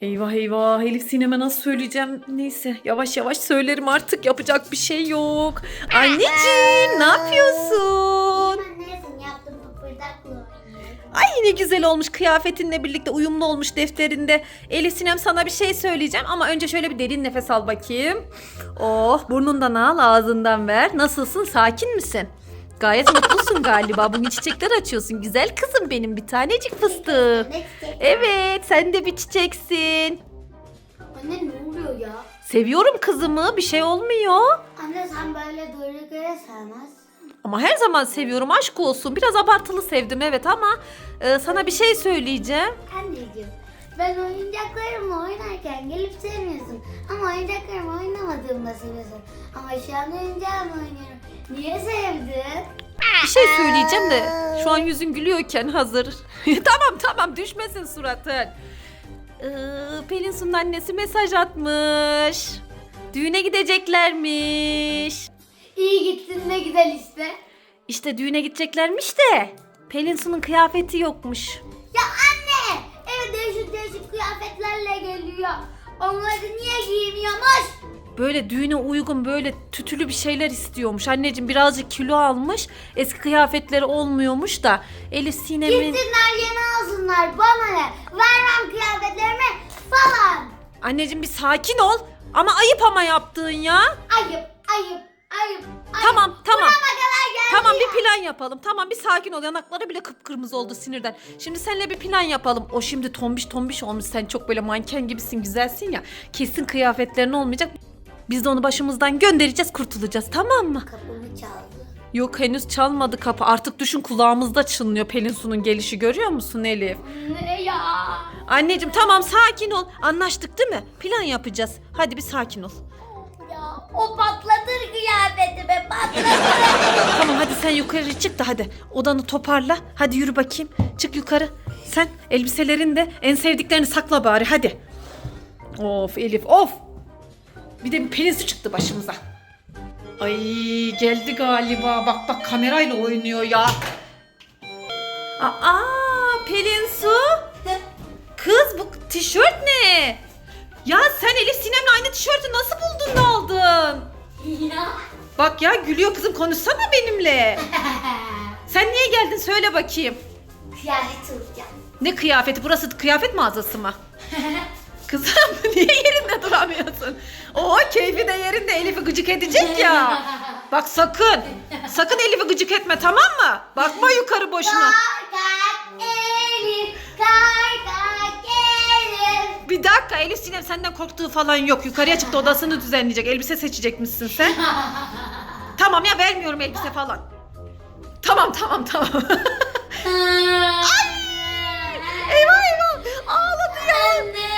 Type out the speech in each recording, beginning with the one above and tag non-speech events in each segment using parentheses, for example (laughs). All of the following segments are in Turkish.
Eyvah eyvah Elif Sinem'e nasıl söyleyeceğim? Neyse yavaş yavaş söylerim artık yapacak bir şey yok. Anneciğim ne yapıyorsun? Ay ne güzel olmuş kıyafetinle birlikte uyumlu olmuş defterinde. Elif Sinem sana bir şey söyleyeceğim ama önce şöyle bir derin nefes al bakayım. Oh burnundan al ağzından ver. Nasılsın sakin misin? Gayet mutlusun galiba. Bugün çiçekler açıyorsun. Güzel kızım benim bir tanecik çiçek? Evet sen de bir çiçeksin. Anne ne oluyor ya? Seviyorum kızımı bir şey olmuyor. Anne sen böyle durduk yere sevmezsin. Ama her zaman seviyorum aşk olsun. Biraz abartılı sevdim evet ama e, sana bir şey söyleyeceğim. Anneciğim ben oyuncaklarımla oynarken gelip sevmiyorsun. Ama oyuncaklarımı oynamadığımda seviyorsun. Ama şu an oyuncağımla oynuyorum. Niye sevdin? Bir şey söyleyeceğim de şu an yüzün gülüyorken hazır. (laughs) tamam tamam düşmesin suratın. Ee, Pelin Su'nun annesi mesaj atmış. Düğüne gideceklermiş. İyi gittin ne güzel işte. İşte düğüne gideceklermiş de Pelin Su'nun kıyafeti yokmuş. Ya anne eve değişik değişik kıyafetlerle geliyor. Onları niye giymiyormuş? Böyle düğüne uygun böyle tütülü bir şeyler istiyormuş. Anneciğim birazcık kilo almış. Eski kıyafetleri olmuyormuş da Elif Sinem'in... Gitsinler yeni alsınlar bana ne? Vermem kıyafetlerimi falan. Anneciğim bir sakin ol. Ama ayıp ama yaptığın ya. Ayıp ayıp ayıp. ayıp. Tamam tamam. Burama kadar geldi Tamam ya. bir plan yapalım. Tamam bir sakin ol. Yanakları bile kıpkırmızı oldu sinirden. Şimdi seninle bir plan yapalım. O şimdi tombiş tombiş olmuş. Sen çok böyle manken gibisin, güzelsin ya. Kesin kıyafetlerin olmayacak. Biz de onu başımızdan göndereceğiz, kurtulacağız. Tamam mı? Kapımı çaldı. Yok henüz çalmadı kapı. Artık düşün kulağımızda çınlıyor Pelin Su'nun gelişi. Görüyor musun Elif? Ne ya? Anneciğim tamam sakin ol. Anlaştık değil mi? Plan yapacağız. Hadi bir sakin ol. Ya o patlatır kıyafetimi patlatır. (laughs) Tamam hadi sen yukarı çık da hadi. Odanı toparla. Hadi yürü bakayım. Çık yukarı. Sen elbiselerini de en sevdiklerini sakla bari hadi. Of Elif of. Bir de bir pelinsu çıktı başımıza. Ay geldi galiba. Bak bak kamerayla oynuyor ya. Aa Pelin Su. Kız bu tişört ne? Ya sen Elif Sinem'le aynı tişörtü nasıl buldun da aldın? ya. Bak ya gülüyor kızım konuşsana benimle. (laughs) Sen niye geldin söyle bakayım. Kıyafet alacağım. Ne kıyafeti burası kıyafet mağazası mı? (laughs) Kızım (laughs) niye yerinde duramıyorsun? Oo keyfi de yerinde Elif'i gıcık edecek ya. Bak sakın. Sakın Elif'i gıcık etme tamam mı? Bakma yukarı boşuna. Bir dakika Elif Sinem senden korktuğu falan yok. Yukarıya çıktı odasını düzenleyecek. Elbise seçecekmişsin sen. tamam ya vermiyorum elbise falan. Tamam tamam tamam. (laughs) eyvah eyvah ağladı ya. Anne.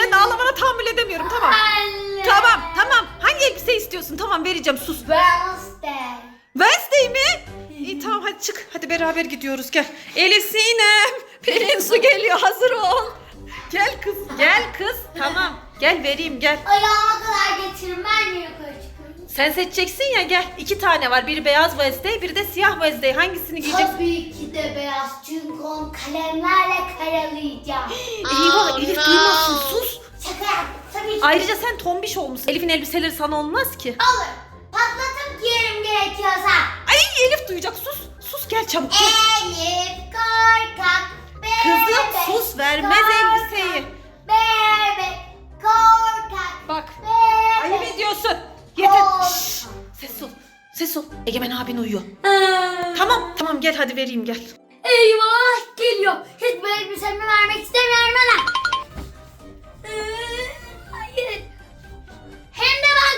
Sen ağlamana tahammül edemiyorum tamam. Anne. Tamam tamam hangi elbise istiyorsun tamam vereceğim sus. Wednesday. Wednesday mi? İyi tamam hadi çık hadi beraber gidiyoruz gel. Elif Sinem (laughs) Pelin su geliyor hazır ol. Gel kız gel kız tamam gel vereyim gel. Ayağıma kadar getirin ben yukarı çıkıyorum. Sen seçeceksin ya gel. iki tane var. Biri beyaz Wednesday, biri de siyah Wednesday. Hangisini giyeceksin? Tabii ki de beyaz çünkü onu kalemlerle karalayacağım. (gasps) Eyvah Elif duymasın Ayrıca sen tombiş olmuşsun. Elif'in elbiseleri sana olmaz ki. Olur. Patlatıp giyerim gerekiyorsa. Ay Elif duyacak sus. Sus gel çabuk. gel. Elif korkak. Kızım bebek, sus vermez korkak, elbiseyi. Bebek korkak. Bak Bebek. ayıp ediyorsun. Yeter. Şşş, ses ol. Ses ol. Egemen abin uyuyor. Tamam tamam gel hadi vereyim gel. Eyvah geliyor. Hiç bu elbisemi vermek istemiyorum ana. Hayır.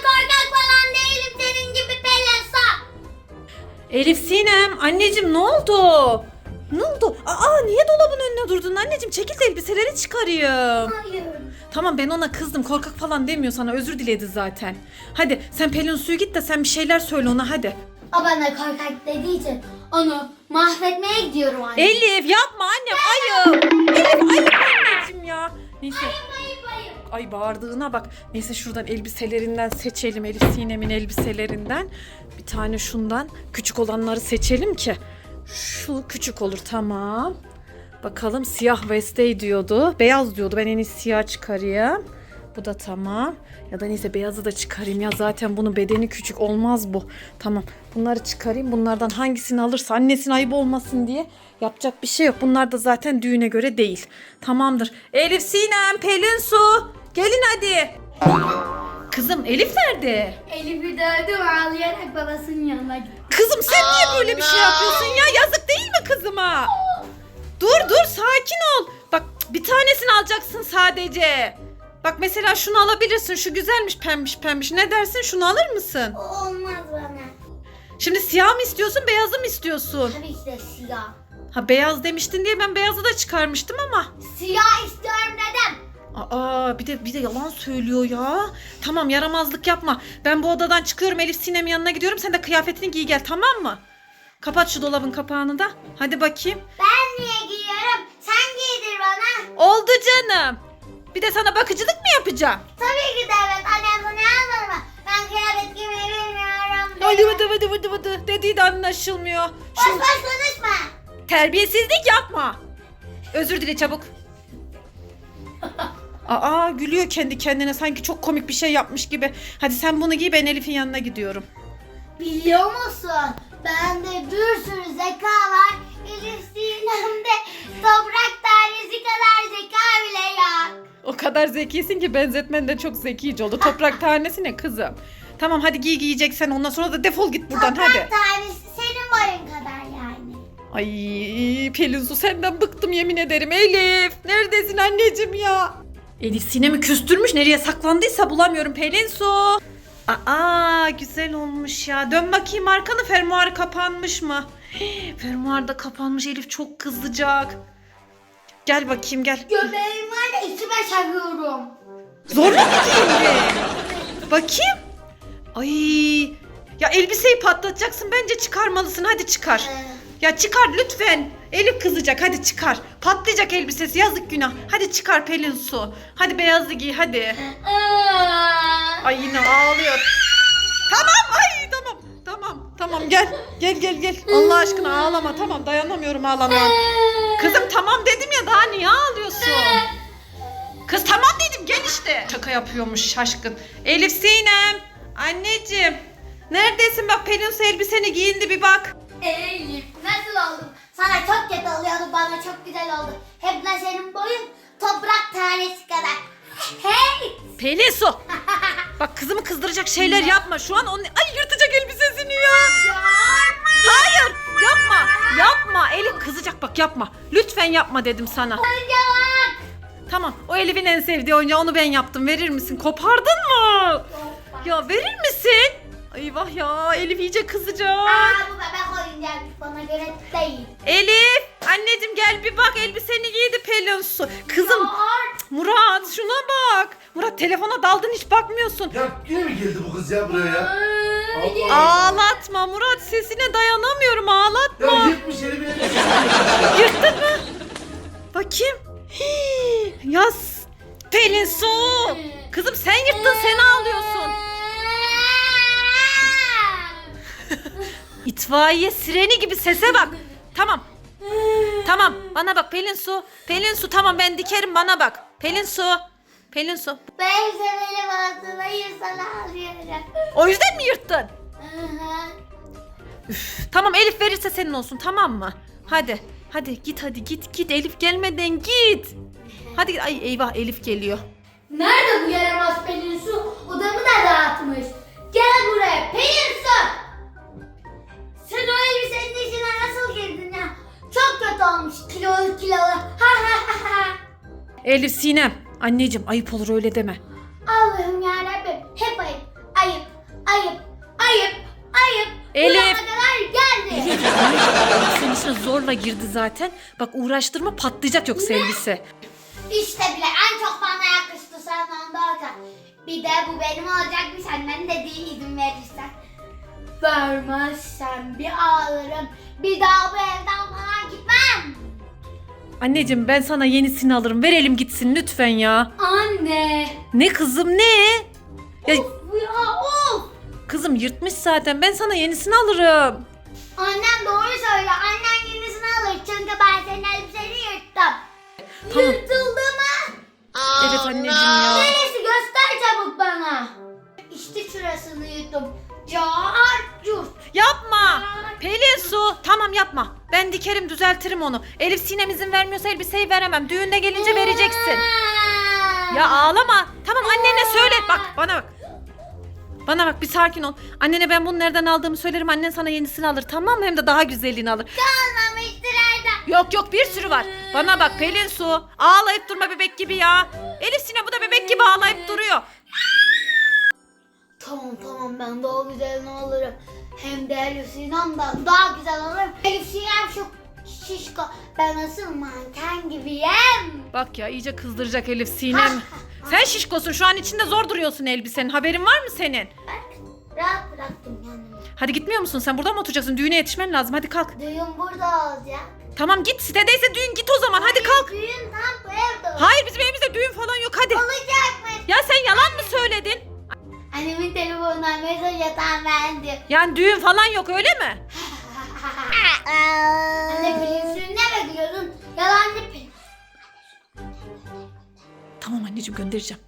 Korkak falan değilim senin gibi pelasa. Elif Sinem anneciğim ne oldu? Ne oldu? Aa niye dolabın önüne durdun anneciğim? Çekil de elbiseleri çıkarayım. Hayır. Tamam ben ona kızdım korkak falan demiyor sana özür diledi zaten. Hadi sen Pelin suyu git de sen bir şeyler söyle ona hadi. O bana korkak dediği için onu mahvetmeye gidiyorum anne. Elif yapma annem ayıp. Elif ayıp anneciğim ya. Neyse. ayıp. Ay bağırdığına bak. Neyse şuradan elbiselerinden seçelim Elif Sinem'in elbiselerinden. Bir tane şundan küçük olanları seçelim ki. Şu küçük olur tamam. Bakalım siyah Wednesday diyordu. Beyaz diyordu. Ben en iyisi siyah çıkarayım. Bu da tamam. Ya da neyse beyazı da çıkarayım ya. Zaten bunun bedeni küçük olmaz bu. Tamam. Bunları çıkarayım. Bunlardan hangisini alırsa annesine ayıp olmasın diye yapacak bir şey yok. Bunlar da zaten düğüne göre değil. Tamamdır. Elif Sinem, Pelin Su. Gelin hadi. Kızım Elif nerede? Elif'i dövdüm ağlayarak babasının yanına gitti. Kızım sen niye böyle bir şey yapıyorsun ya? Yazık değil mi kızıma? Dur dur sakin ol. Bak bir tanesini alacaksın sadece. Bak mesela şunu alabilirsin. Şu güzelmiş pembiş pembiş. Ne dersin? Şunu alır mısın? Olmaz bana. Şimdi siyah mı istiyorsun, beyazı mı istiyorsun? Tabii ki de siyah. Ha beyaz demiştin diye ben beyazı da çıkarmıştım ama. Siyah istiyorum dedim. Aa bir de bir de yalan söylüyor ya. Tamam yaramazlık yapma. Ben bu odadan çıkıyorum Elif Sinem yanına gidiyorum. Sen de kıyafetini giy gel tamam mı? Kapat şu dolabın kapağını da. Hadi bakayım. Ben niye giyiyorum? Sen giydir bana. Oldu canım. Bir de sana bakıcılık mı yapacağım? Tabii ki de evet. Annem bunu almadı mı? Ben kıyafet giymeyi bilmiyorum. Hadi hadi hadi hadi hadi. Dediği de anlaşılmıyor. Boş boş konuşma. terbiyesizlik yapma. Özür dile çabuk. (laughs) Aa gülüyor kendi kendine sanki çok komik bir şey yapmış gibi. Hadi sen bunu giy ben Elif'in yanına gidiyorum. Biliyor musun? Bende bir sürü zeka var. Elif Sinem'de toprak tanesi kadar zeka bile yok. O kadar zekisin ki benzetmen de çok zekice oldu. Toprak (laughs) tanesi ne kızım? Tamam hadi giy giyeceksen ondan sonra da defol git buradan toprak hadi. tanesi senin boyun kadar yani. Ay Pelin Su senden bıktım yemin ederim. Elif neredesin anneciğim ya? Elif sinemi küstürmüş nereye saklandıysa bulamıyorum Pelin Su. Aa güzel olmuş ya. Dön bakayım arkanı fermuarı kapanmış mı? Hii, (gasps) Fermuar da kapanmış Elif çok kızacak. Gel bakayım gel. Göbeğim var da içime çakıyorum. Zorla mı giyindi? Bakayım. Ay. Ya elbiseyi patlatacaksın bence çıkarmalısın hadi çıkar. Ee, Ya çıkar lütfen. Elif kızacak hadi çıkar. Patlayacak elbisesi yazık günah. Hadi çıkar Pelin Su. Hadi beyazı giy hadi. Ay yine ağlıyor. Tamam ay tamam. Tamam tamam gel. Gel gel gel. Allah aşkına ağlama tamam dayanamıyorum ağlamaya. (laughs) Kızım tamam dedim ya daha niye ağlıyorsun? Kız tamam dedim gel işte. Şaka yapıyormuş şaşkın. Elif Sinem. Anneciğim. Neredesin bak Pelin Su elbiseni giyindi bir bak. Elif nasıl oldum? Sana çok kötü oluyordu bana çok güzel oldu. Hep de senin boyun toprak tanesi kadar. Hey! Pelin Su. (laughs) Bak kızımı kızdıracak şeyler yapma. Şu an onu... Ay yırtacak elbisesini ya. Hayır yapma. Yapma. Elif kızacak bak yapma. Lütfen yapma dedim sana. Oyuncak! Tamam o Elif'in en sevdiği oyuncağı onu ben yaptım. Verir misin? Kopardın mı? Ya verir misin? Eyvah ya Elif iyice kızacak. Aa bu bebek oyuncak bana göre değil. Elif anneciğim gel bir bak elbiseni giydi Pelin Su. Kızım Aa, Murat şuna bak. Murat telefona daldın hiç bakmıyorsun. Ya yine mi geldi bu kız ya buraya ya? aa, Allah. Ağlatma Murat sesine dayanamıyorum ağlatma. Ya yırtmış elimi. Yırttın mı? Bakayım. Hii, Yaz. Pelin su. Kızım sen yırttın sen ağlıyorsun. İtfaiye sireni gibi sese bak. Tamam. Tamam bana bak Pelin su. Pelin su tamam ben dikerim bana bak. Pelin su. Pelin su. Ben seveli bazına sana alıyorum. O yüzden mi yırttın? Aha. Tamam Elif verirse senin olsun tamam mı? Hadi. Hadi git hadi git git Elif gelmeden git. Hadi git. Ay eyvah Elif geliyor. Nerede bu yaramaz Pelin Su? Odamı da dağıtmış. Gel buraya Pelin Su. Sen o elbisenin içine nasıl girdin ya? Çok kötü olmuş kilolu kilolu. Ha ha ha ha. Elif Sinem. Anneciğim ayıp olur öyle deme. Allah'ım yarabbim hep ayıp. Ayıp. Ayıp. Ayıp. Ayıp. Elif. Burama kadar geldi. Elif senin içine zorla girdi zaten. Bak uğraştırma patlayacak yoksa elbise. İşte bile en çok bana yakıştı sen onda olacak. Bir de bu benim olacak bir senden de değil izin verirsen. Vermezsen bir ağlarım. Bir daha bu evden falan gitmem. Anneciğim ben sana yenisini alırım. Verelim gitsin lütfen ya. Anne. Ne kızım ne? Ya Of ya of. kızım yırtmış zaten. Ben sana yenisini alırım. Annem doğru söyle. Annen yenisini alır. Çünkü ben senin elbiseni yırttım. Tamam. Yırtıldı mı? Evet anneciğim ya. Neresi göster çabuk bana. İşte şurasını yuttum. Cart curt. Yapma. Pelin su. Tamam yapma. Ben dikerim düzeltirim onu. Elif Sinem izin vermiyorsa elbiseyi veremem. Düğünde gelince vereceksin. Ya ağlama. Tamam annene söyle. Bak bana bak. Bana bak bir sakin ol. Annene ben bunu nereden aldığımı söylerim. Annen sana yenisini alır tamam mı? Hem de daha güzelini alır. Kalmamıştır Erdem. Yok yok bir sürü var. Bana bak Pelin su. Ağlayıp durma bebek gibi ya. Elif Sinem bu da bebek gibi ağlayıp duruyor. Tamam tamam ben daha güzelini alırım. Hem de Elif Sinem'den daha güzel alırım. Elif Sinem şu şişko. Ben nasıl manken gibiyim. Bak ya iyice kızdıracak Elif Sinem. Sen şişkosun şu an içinde zor duruyorsun elbisenin. Haberin var mı senin? Bak rahat bıraktım kendimi. Hadi gitmiyor musun sen? Burada mı oturacaksın? Düğüne yetişmen lazım. Hadi kalk. Düğün burada olacak. Tamam git. Sitedeyse düğün git o zaman. Hadi kalk. Düğün tam bu evde olacak. Hayır bizim evimizde düğün falan yok. Hadi. Olacakmış. Ya sen yalan mı söyledin? Annemin telefonundan mesaj atan bendim. Yani düğün falan yok öyle mi? (laughs) Anne Pelinsu'yu ne bekliyordun? Yalancı Pelin. Tamam anneciğim göndereceğim.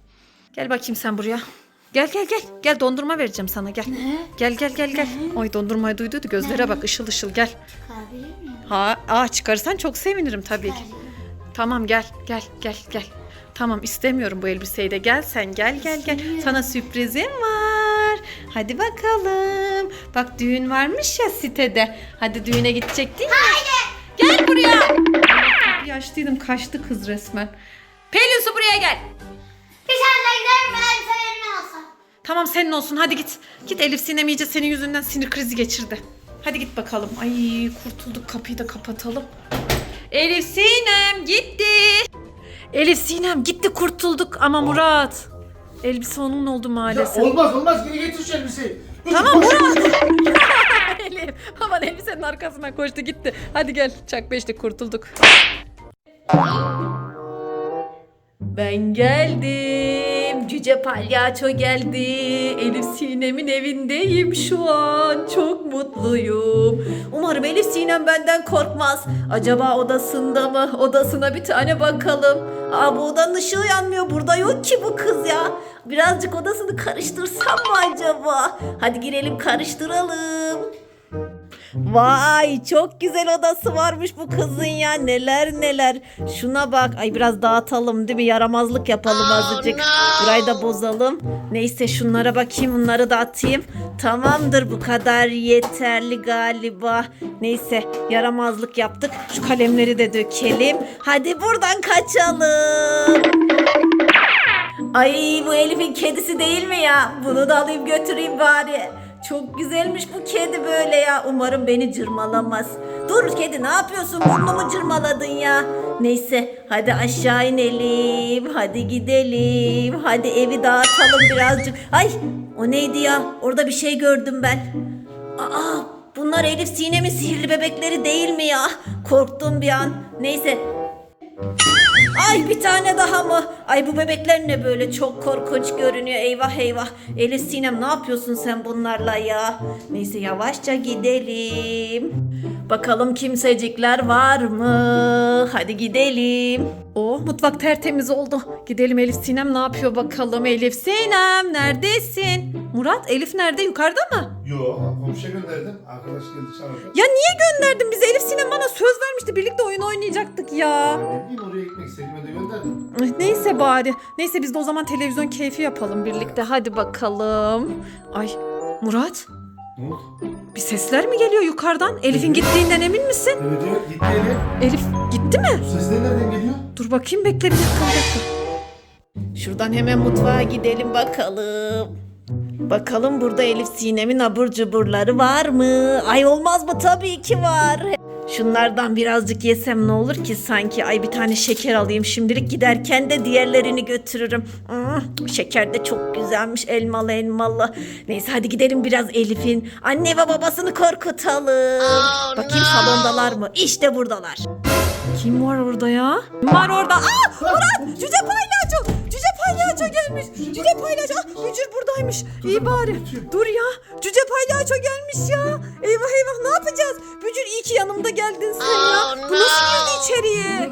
Gel bakayım sen buraya. Gel gel gel. Gel dondurma vereceğim sana gel. Gel gel gel gel. Oy dondurmayı duyduydu. Gözlere bak ışıl ışıl gel. Kalabilir miyim? Ha, aa çıkarırsan çok sevinirim tabii ki. Tamam gel gel gel gel. Tamam istemiyorum bu elbiseyi de gel sen gel gel gel. Sana sürprizim var. Hadi bakalım. Bak düğün varmış ya sitede. Hadi düğüne gidecektin ya. Gel buraya. Kapıyı açtıydım kaçtı kız resmen. Pelin su buraya gel. Senle giderim ben elbiselerini alsam. Tamam senin olsun hadi git. Git Elif Sinem iyice senin yüzünden sinir krizi geçirdi. Hadi git bakalım. Ay kurtulduk kapıyı da kapatalım. Elif Sinem gitti. Elif Sinem gitti kurtulduk ama Murat. Elbise onun oldu maalesef. olmaz olmaz geri getir şu elbiseyi. Tamam Murat. (laughs) Elif aman elbisenin arkasından koştu gitti. Hadi gel çak beşlik kurtulduk. Ben geldim. Cüce palyaço geldi. Elif Sinem'in evindeyim şu an. Çok mutluyum. Umarım Elif Sinem benden korkmaz. Acaba odasında mı? Odasına bir tane bakalım. Aa bu odanın ışığı yanmıyor. Burada yok ki bu kız ya. Birazcık odasını karıştırsam mı acaba? Hadi girelim karıştıralım. Vay çok güzel odası varmış bu kızın ya neler neler. Şuna bak ay biraz dağıtalım değil mi yaramazlık yapalım azıcık. Burayı da bozalım. Neyse şunlara bakayım bunları da atayım. Tamamdır bu kadar yeterli galiba. Neyse yaramazlık yaptık. Şu kalemleri de dökelim. Hadi buradan kaçalım. Ay bu Elif'in kedisi değil mi ya? Bunu da alayım götüreyim bari. Çok güzelmiş bu kedi böyle ya. Umarım beni cırmalamaz. Dur kedi ne yapıyorsun? Burnumu cırmaladın ya. Neyse hadi aşağı inelim. Hadi gidelim. Hadi evi dağıtalım birazcık. Ay o neydi ya? Orada bir şey gördüm ben. Aa bunlar Elif Sinem'in sihirli bebekleri değil mi ya? Korktum bir an. Neyse Ay bir tane daha mı? Ay bu bebekler ne böyle çok korkunç görünüyor. Eyvah eyvah. Elif Sinem ne yapıyorsun sen bunlarla ya? Neyse yavaşça gidelim. Bakalım kimsecikler var mı? Hadi gidelim. Oh mutfak tertemiz oldu. Gidelim Elif Sinem ne yapıyor bakalım. Elif Sinem neredesin? Murat Elif nerede yukarıda mı? Yo komşuya gönderdim. Arkadaş geldi çağırdı. Ya niye gönderdin bizi? Elif Sinem bana söz vermişti. Birlikte oyun oynayacaktık ya. Ne bileyim oraya gitmek istediğime de gönderdim. Ay, Neyse bari. Neyse biz de o zaman televizyon keyfi yapalım birlikte. Hadi bakalım. Ay Murat Ne oldu? bir sesler mi geliyor yukarıdan? Elif'in gittiğinden emin misin? Evet evet gitti Elif. Elif gitti mi? Bu sesler nereden geliyor? Dur bakayım bekle bir dakika. Şuradan hemen mutfağa gidelim bakalım. Bakalım burada Elif Sinem'in abur cuburları var mı? Ay olmaz mı? Tabii ki var. Şunlardan birazcık yesem ne olur ki sanki? Ay bir tane şeker alayım şimdilik giderken de diğerlerini götürürüm. Hmm, şeker de çok güzelmiş elmalı elmalı. Neyse hadi gidelim biraz Elif'in anne ve babasını korkutalım. Bakayım salondalar mı? İşte buradalar. Kim var orada ya? Kim var orada? Aa Murat! Cüce palyaço! Cüce palyaço gelmiş. Cüce palyaço. Ah, Bücür buradaymış. İyi bari. Dur ya. Cüce palyaço gelmiş ya. Eyvah eyvah ne yapacağız? Bücür iyi ki yanımda geldin sen ya. Bu nasıl girdi içeriye?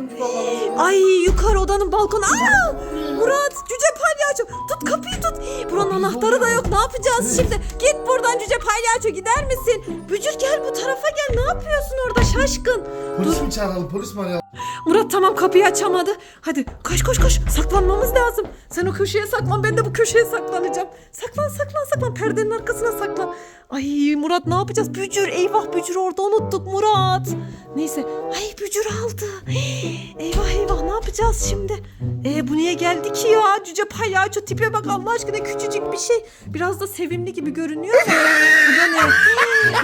Ay yukarı odanın balkonu. Aa! Murat cüce palyaço. Tut kapıyı tut. Buranın anahtarı da yok. Ne yapacağız şimdi? Git cüce palyaço gider misin? Bücür gel bu tarafa gel. Ne yapıyorsun orada şaşkın? Polis mi çağıralım? Polis mi arayalım? Tamam kapıyı açamadı. Hadi koş koş koş saklanmamız lazım. Sen o köşeye saklan ben de bu köşeye saklanacağım. Saklan saklan saklan perdenin arkasına saklan. Ay Murat ne yapacağız? Bücür eyvah bücür orada unuttuk Murat. Neyse ay bücür aldı. (gasps) Eyvah eyvah ne yapacağız şimdi? E bu niye geldi ki ya? Cüce palyaço tipe bak Allah aşkına küçücük bir şey. Biraz da sevimli gibi görünüyor. Bu da ne?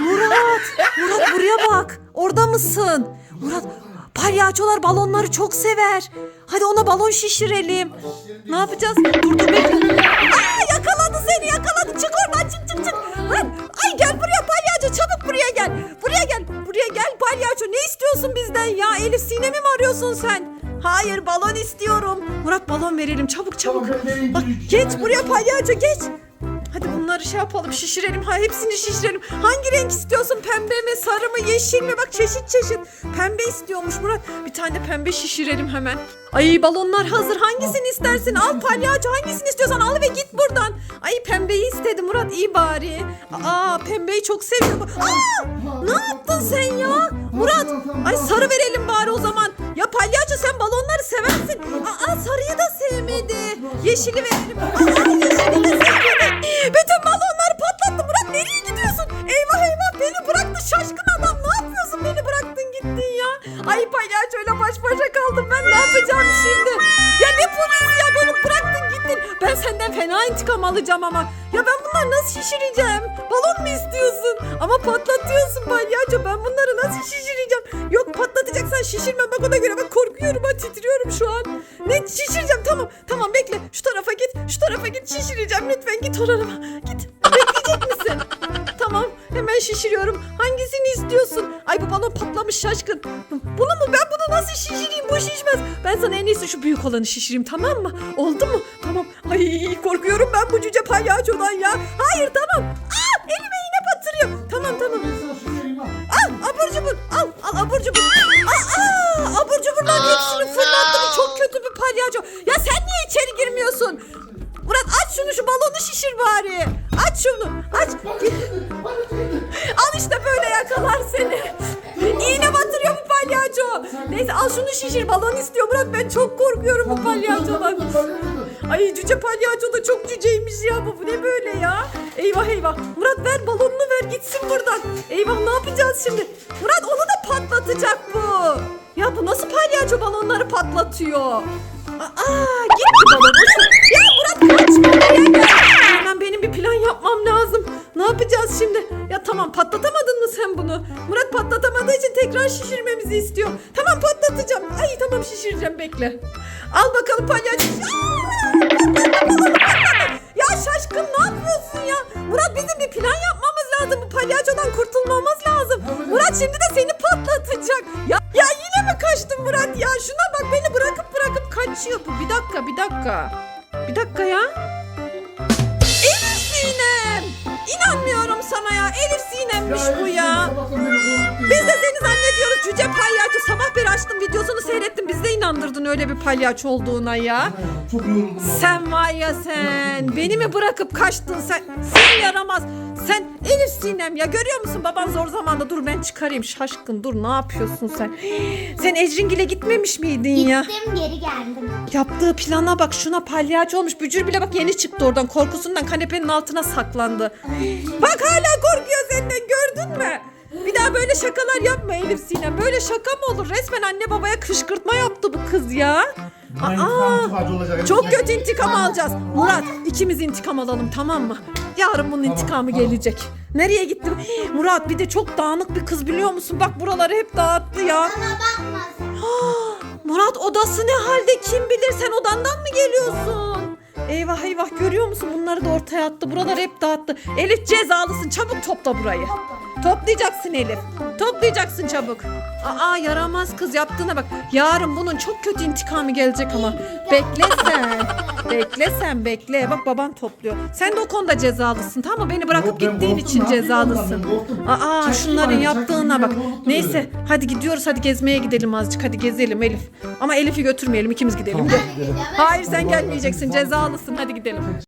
(gasps) Murat Murat buraya bak. Orada mısın? Murat Palyaçolar balonları çok sever. Hadi ona balon şişirelim. Ne yapacağız? Dur dur bekle. Aa, yakaladı seni yakaladı. Çık oradan çık çık çık. Ay gel buraya palyaço çabuk buraya gel. Buraya gel. Buraya gel palyaço. Ne istiyorsun bizden ya? Elif Sinem'i mi arıyorsun sen? Hayır balon istiyorum. Murat balon verelim çabuk çabuk. Bak geç buraya palyaço geç. Hadi bunları şey yapalım şişirelim. Ha hepsini şişirelim. Hangi renk istiyorsun? Pembe mi, sarı mı, yeşil mi? Bak çeşit çeşit. Pembe istiyormuş Murat. Bir tane pembe şişirelim hemen. Ay balonlar hazır. Hangisini istersin? Al palyaço hangisini istiyorsan al ve git buradan. Ay pembeyi istedi Murat iyi bari. Aa pembeyi çok seviyor. Aa ne yaptın sen ya? Murat ay sarı verelim bari o zaman. Ya palyaço sen balonları seversin. Aa sarıyı da sevmedi. Yeşili verelim. Aa yeşili de sevmedi. İntikam alacağım ama. Ya ben bunları nasıl şişireceğim? Balon mu istiyorsun? Ama patlatıyorsun palyaço. Ben bunları nasıl şişireceğim? Yok patlatacaksan şişirme bak ona göre. Bak korkuyorum ha titriyorum şu an. Ne şişireceğim tamam. Tamam bekle. Şu tarafa git. Şu tarafa git şişireceğim. Lütfen git oralara. Git. Bekleyecek misin? Tamam hemen şişiriyorum. Hangisini istiyorsun? Ay bu balon patlamış şaşkın. Bunu mu? Ben bunu nasıl şişireyim? Bu şişmez. Ben sana en iyisi şu büyük olanı şişireyim tamam mı? Oldu mu? Tamam. Ay korkuyorum ben bu cüce palyaçodan ya. Hayır tamam. Aa elime iğne batırıyor. Tamam tamam. Al abur cubur. Al al abur cubur. Aa, abur cuburların hepsini fırlattı. Bu çok kötü bir palyaço. Ya sen niye içeri girmiyorsun? Murat aç şunu şu balonu şişir bari. Aç şunu. Aç. Al işte böyle yakalar seni. İğne batırıyor bu palyaço. Neyse al şunu şişir balon istiyor Murat ben çok korkuyorum bu palyaçodan. Ay cüce palyaço da çok cüceymiş ya bu. Bu ne böyle ya? Eyvah eyvah. Murat ver balonunu ver gitsin buradan. Eyvah ne yapacağız şimdi? Murat onu da patlatacak bu. Ya bu nasıl palyaço balonları patlatıyor? Aa gitti balon. Ya Murat kaçma buraya gel. Hemen benim bir plan yapmam lazım. Ne yapacağız şimdi? Ya tamam patlatamadın mı sen bunu? Murat patlatamadığı için tekrar şişirmemizi istiyor. Tamam patlatacağım. Ay tamam şişireceğim bekle. Al bakalım palyaço. Aa. Ya şaşkın ne yapıyorsun ya? Murat bizim bir plan yapmamız lazım. Bu palyaçodan kurtulmamız lazım. Murat şimdi de seni patlatacak. Ya, ya yine mi kaçtın Murat ya? Şuna bak beni bırakıp bırakıp kaçıyor bu. Bir dakika bir dakika. Bir dakika ya. Elif Sinem. İnanmıyorum sana ya. Elif Sinem'miş bu ya. Biz de seni zannediyoruz cüce palyaço. Sabah beri açtım videosunu seyrettim. Biz de inandırdın öyle bir palyaço olduğuna ya. Çok yoruldum. Sen var ya sen. Beni mi bırakıp kaçtın sen? Seni yaramaz. Sen Elif Sinem ya görüyor musun baban zor zamanda dur ben çıkarayım şaşkın dur ne yapıyorsun sen? Sen Ecringil'e gitmemiş miydin ya? Gittim geri geldim. Yaptığı plana bak şuna palyaço olmuş. Bücür bile bak yeni çıktı oradan korkusundan kanepenin altına saklandı. Bak hala korkuyor senden gördün mü? Bir daha böyle şakalar yapma Elif Sinem. Böyle şaka mı olur? Resmen anne babaya kışkırtma yaptı bu kız ya. Aa, olacak. çok kötü intikam alacağız. Murat ikimiz intikam alalım tamam mı? Yarın bunun intikamı tamam. gelecek. Nereye gitti? Hii, Murat bir de çok dağınık bir kız biliyor musun? Bak buraları hep dağıttı ya. Bana bakma. (gasps) Murat odası ne halde kim bilir sen odandan mı geliyorsun? Eyvah eyvah görüyor musun bunları da ortaya attı buraları hep dağıttı. Elif cezalısın çabuk topla burayı. Toplayacaksın Elif. Toplayacaksın çabuk. Aa yaramaz kız yaptığına bak. Yarın bunun çok kötü intikamı gelecek ama. Bekle sen. Bekle sen bekle. Bak baban topluyor. Sen de o konuda cezalısın tamam mı? Beni bırakıp Yok, ben gittiğin korktum. için Ne yapayım cezalısın. ondan? Ben korktum. Aa Çektim şunların beni, yaptığına bak. Neyse beni. hadi gidiyoruz hadi gezmeye gidelim azıcık. Hadi gezelim Elif. Ama Elif'i götürmeyelim ikimiz gidelim. Tamam, gidelim. Hayır sen gelmeyeceksin cezalısın hadi gidelim.